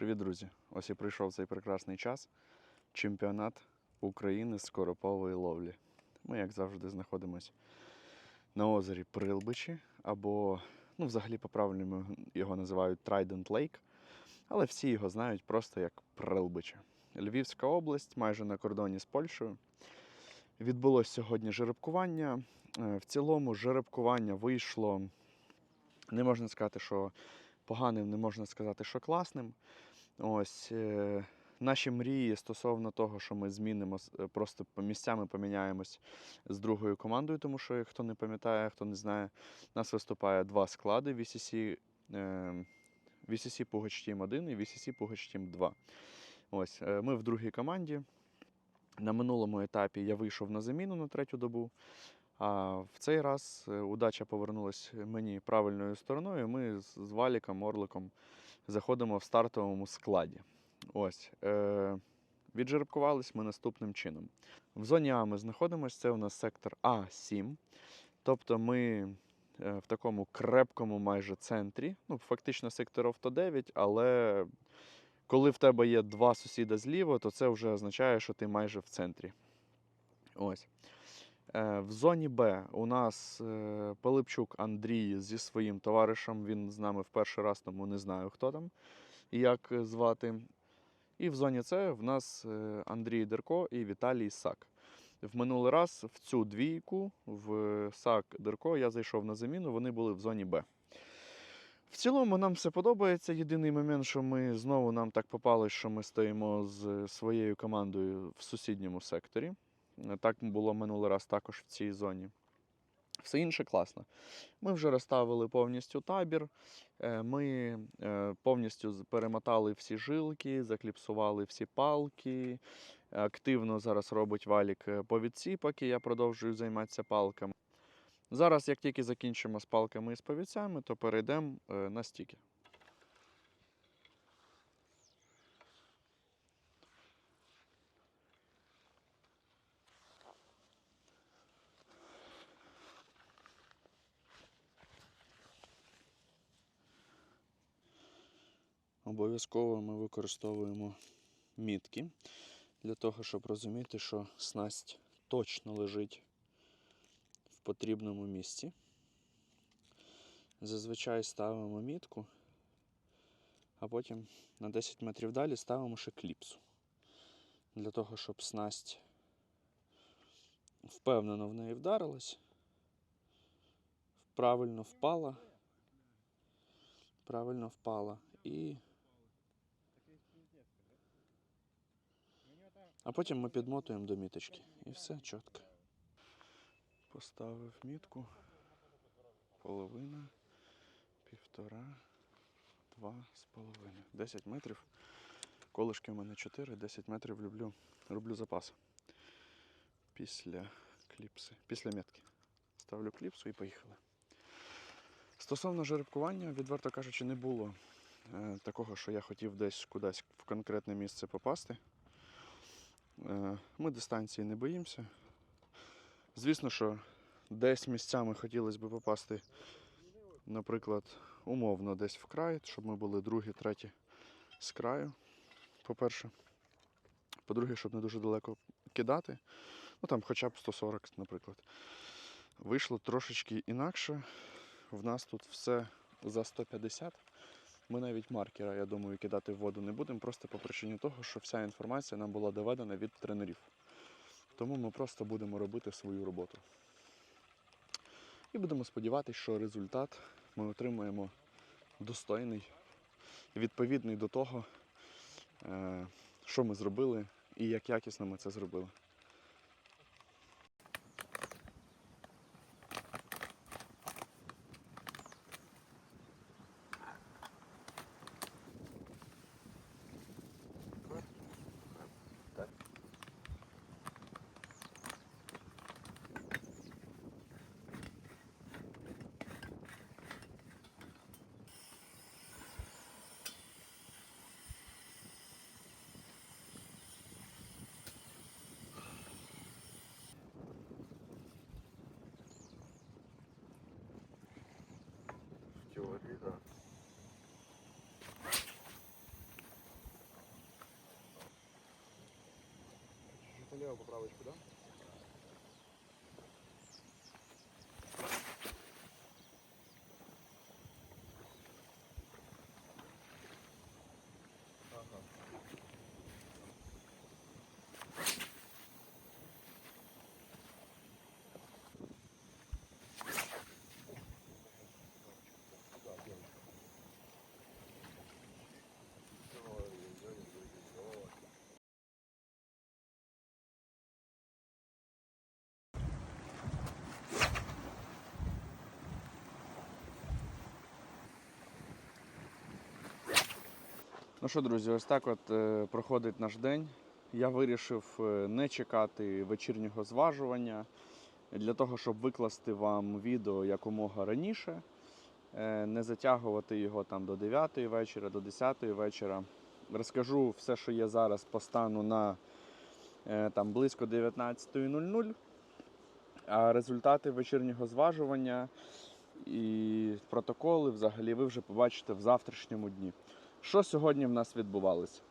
Привіт, друзі! Ось і прийшов цей прекрасний час. Чемпіонат України з коропової ловлі. Ми, як завжди, знаходимося на озері Прилбичі, або, ну, взагалі, по-правильному його називають Trident Lake, але всі його знають просто як Прилбичі. Львівська область, майже на кордоні з Польщею. Відбулось сьогодні жеребкування. Е, В цілому жеребкування вийшло, не можна сказати, що поганим, не можна сказати, що класним. Ось е, наші мрії стосовно того, що ми змінимо е, просто місцями поміняємось з другою командою, тому що хто не пам'ятає, хто не знає, нас виступає два склади VCC, е, VCC Pugaч Team 1 і VCC Pugaч Team 2. Ось ми в другій команді. На минулому етапі я вийшов на заміну на третю добу. А в цей раз е, удача повернулась мені правильною стороною. Ми з Валіком, Орликом заходимо в стартовому складі. Ось. Е- віджеребкувались ми наступним чином. В зоні А ми знаходимося, це у нас сектор А7. Тобто ми е, в такому крепкому майже центрі. Ну, фактично сектор авто 9, але коли в тебе є два сусіда зліва, то це вже означає, що ти майже в центрі. Ось. Е, В зоні Б у нас е, Пилипчук Андрій зі своїм товаришем. Він з нами в перший раз, тому не знаю, хто там і як е, звати. І в зоні С в нас Андрій Дерко і Віталій Сак. В минулий раз в цю двійку, в Сак Дерко, я зайшов на заміну, вони були в зоні Б. В цілому нам все подобається. Єдиний момент, що ми знову нам так попалось, що ми стоїмо з своєю командою в сусідньому секторі. Е, Так було минулий раз також в цій зоні. Все інше класно. Ми вже розставили повністю табір. е, Ми е, повністю перемотали всі жилки, закліпсували всі палки. Активно зараз робить валік по відсіпаки, я продовжую займатися палками. Зараз, як тільки закінчимо з палками і з повідцями, то перейдемо на стіки. Обов'язково ми використовуємо мітки для того, щоб розуміти, що снасть точно лежить в потрібному місці. Зазвичай ставимо мітку, а потім на 10 метрів далі ставимо ще кліпсу. Для того, щоб снасть впевнено в неї вдарилась, правильно впала, правильно впала і А потім ми підмотуємо до міточки. І все чітко. Поставив мітку. Половина, півтора, два з половиною. 10 метрів. Колишки в мене 4, 10 метрів люблю. Роблю запас. Після кліпси. Після метки. Ставлю кліпсу і поїхали. Стосовно жеребкування, відверто кажучи, не було е, такого, що я хотів десь кудись в конкретне місце попасти. Е, Ми дистанції не боїмося. Звісно, що десь місцями хотілося б попасти, наприклад, умовно десь в край, щоб ми були другі, треті з краю, по-перше. По-друге, щоб не дуже далеко кидати. Ну там хоча б 140, наприклад. Вийшло трошечки інакше. В нас тут все за 150. Ми навіть маркера, я думаю, кидати в воду не будемо, просто по причині того, що вся інформація нам була доведена від тренерів. Тому ми просто будемо робити свою роботу. І будемо сподіватися, що результат ми отримаємо достойний, відповідний до того, е, що ми зробили і як якісно ми це зробили. Поправочку, да? Ну що, друзі, ось так от е, проходить наш день. Я вирішив е, не чекати вечірнього зважування для того, щоб викласти вам відео якомога раніше, е, не затягувати його там до 9 вечора, до 10 вечора. Розкажу все, що є зараз по стану на там, близько 19.00. А результати вечірнього зважування і протоколи взагалі ви вже побачите в завтрашньому дні. Що сьогодні в нас відбувалося?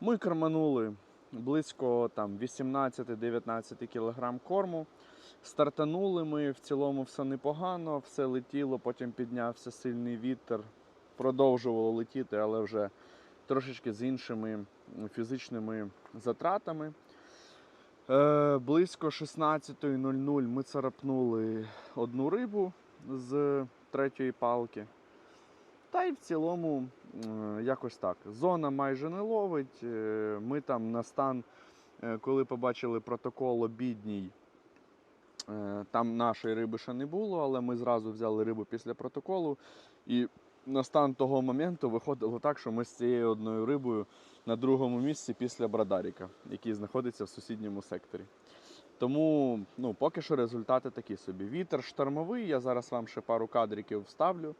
Ми корманули близько 18-19 кг корму. Стартанули ми в цілому все непогано, все летіло, потім піднявся сильний вітер, продовжувало летіти, але вже трошечки з іншими фізичними затратами. Е, близько 16.00 ми царапнули одну рибу з третьої палки. Та й в цілому е, якось так. Зона майже не ловить. Е, Ми там на стан, е, коли побачили протокол обідній, там нашої риби ще не було, але ми зразу взяли рибу після протоколу. І на стан того моменту виходило так, що ми з цією одною рибою на другому місці після Брадаріка, який знаходиться в сусідньому секторі. Тому ну, поки що результати такі собі. Вітер штормовий, я зараз вам ще пару кадриків вставлю.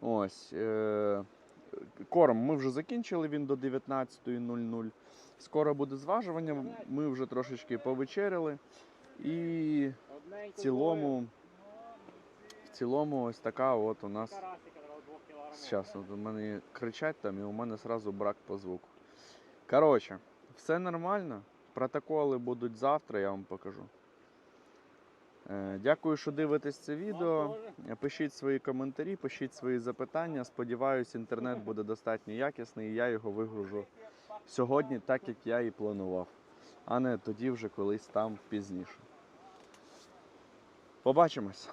Ось. Е- корм ми вже закінчили, він до 19.00. Скоро буде зважування, ми вже трошечки повечеряли. І в цілому, в цілому ось така от у нас. Зараз у мене кричать там і у мене одразу брак по звуку. Коротше, все нормально. Протоколи будуть завтра, я вам покажу. Е, Дякую, що дивитесь це відео. Пишіть свої коментарі, пишіть свої запитання. Сподіваюсь, інтернет буде достатньо якісний і я його вигружу сьогодні, так як я і планував, а не тоді вже колись там пізніше. Побачимось!